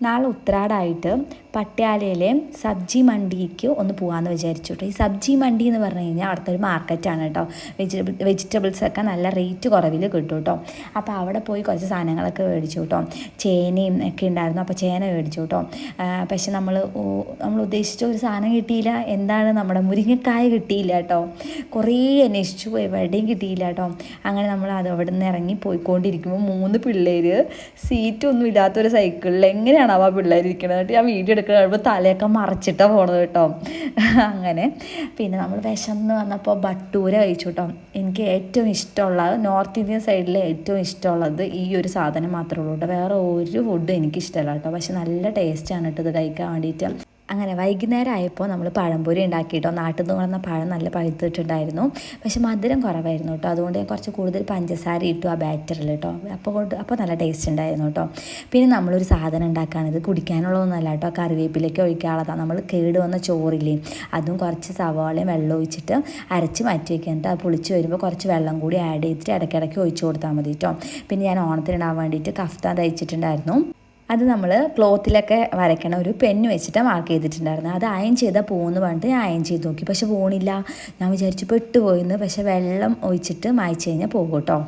നാളെ ഉത്രാടായിട്ട് പട്യാലയിലെ സബ്ജി മണ്ടിക്ക് ഒന്ന് പോകാമെന്ന് വിചാരിച്ചു കേട്ടോ ഈ സബ്ജി മണ്ടി എന്ന് പറഞ്ഞു കഴിഞ്ഞാൽ അവിടുത്തെ ഒരു മാർക്കറ്റാണ് കേട്ടോ വെജിറ്റബിൾ വെജിറ്റബിൾസൊക്കെ നല്ല റേറ്റ് കുറവിൽ കിട്ടും കേട്ടോ അപ്പോൾ അവിടെ പോയി കുറച്ച് സാധനങ്ങളൊക്കെ മേടിച്ചു കേട്ടോ ചേനയും ഒക്കെ ഉണ്ടായിരുന്നു. അപ്പോൾ ചേന മേടിച്ചു കേട്ടോ പക്ഷെ നമ്മൾ നമ്മൾ ഉദ്ദേശിച്ച ഒരു സാധനം കിട്ടിയില്ല. എന്താണ് നമ്മുടെ മുരിങ്ങക്കായ കിട്ടിയില്ല കേട്ടോ കുറേ അന്വേഷിച്ചു പോയി. എവിടെയും കിട്ടിയില്ല കേട്ടോ അങ്ങനെ നമ്മൾ അത് അവിടെ നിന്ന് ഇറങ്ങി പോയിക്കൊണ്ടിരിക്കുമ്പോൾ മൂന്ന് പിള്ളേർ സീറ്റൊന്നും ഇല്ലാത്തൊരു സൈക്കിളിൽ എങ്ങനെയാണ് ആ പിള്ളേർ ഇരിക്കണത് എന്നിട്ട് ഞാൻ വീഡിയോ എടുക്കുന്ന കഴിയുമ്പോൾ തലയൊക്കെ മറച്ചിട്ടാണ് പോണത് കേട്ടോ. അങ്ങനെ. പിന്നെ നമ്മൾ വിശന്ന് വന്നപ്പോൾ ബട്ടൂര കഴിച്ചു കേട്ടോ. എനിക്ക് ഏറ്റവും ഇഷ്ടമുള്ളത് നോർത്ത് ഇന്ത്യൻ സൈഡിലെ ഏറ്റവും ഇഷ്ടമുള്ളത് ഈ ഒരു സാധനം മാത്രമേ ഉള്ളൂ കേട്ടോ. വേറെ ഒരു ഫുഡും എനിക്കിഷ്ടമല്ല കേട്ടോ. പക്ഷെ നല്ല ടേസ്റ്റാണ് കേട്ടോ ഇത് കഴിക്കാൻ വേണ്ടിയിട്ട്. അങ്ങനെ വൈകുന്നേരം ആയപ്പോൾ നമ്മൾ പഴംപൊരി ഉണ്ടാക്കിയിട്ടോ നാട്ടിൽ നിന്ന് കൊണ്ടുവന്ന പഴം നല്ല പഴുത്തിട്ടുണ്ടായിരുന്നു. പക്ഷെ മധുരം കുറവായിരുന്നു കേട്ടോ. അതുകൊണ്ട് ഞാൻ കുറച്ച് കൂടുതൽ പഞ്ചസാര ഇട്ടു ആ ബാറ്ററിൽ കേട്ടോ. അപ്പോൾ കൊണ്ട് അപ്പോൾ നല്ല ടേസ്റ്റ് ഉണ്ടായിരുന്നു കേട്ടോ. പിന്നെ നമ്മളൊരു സാധനം ഉണ്ടാക്കുകയാണിത് കുടിക്കാനുള്ളതൊന്നുമല്ല കേട്ടോ. കറിവേപ്പിലേക്ക് ഒഴിക്കാനുള്ളതാണ് നമ്മൾ കേട് വന്ന ചോറില്ലേ അതും കുറച്ച് സവാളയും വെള്ളം ഒഴിച്ചിട്ട് അരച്ച് മാറ്റി വെക്കാൻ അത് പുളിച്ച് വരുമ്പോൾ കുറച്ച് വെള്ളം കൂടി ആഡ് ചെയ്തിട്ട് ഇടയ്ക്കിടയ്ക്ക് ഒഴിച്ചു കൊടുത്താൽ മതി കേട്ടോ. പിന്നെ ഞാൻ ഓണത്തിനിടാൻ വേണ്ടിയിട്ട് കഫ്താൻ തയ്ച്ചിട്ടുണ്ടായിരുന്നു. അത് നമ്മൾ ക്ലോത്തിലൊക്കെ വരയ്ക്കണ ഒരു പെൻ വെച്ചിട്ട് മാർക്ക് ചെയ്തിട്ടുണ്ടായിരുന്നു അത് അയൺ ചെയ്താൽ പോകുമെന്ന് പറഞ്ഞിട്ട് ഞാൻ അയൺ ചെയ്ത് നോക്കി. പക്ഷെ പോണില്ല. ഞാൻ വിചാരിച്ചു പെട്ടുപോയിന്ന്. പക്ഷെ വെള്ളം ഒഴിച്ചിട്ട് മായ്ച്ചു കഴിഞ്ഞാൽ പോകും കേട്ടോ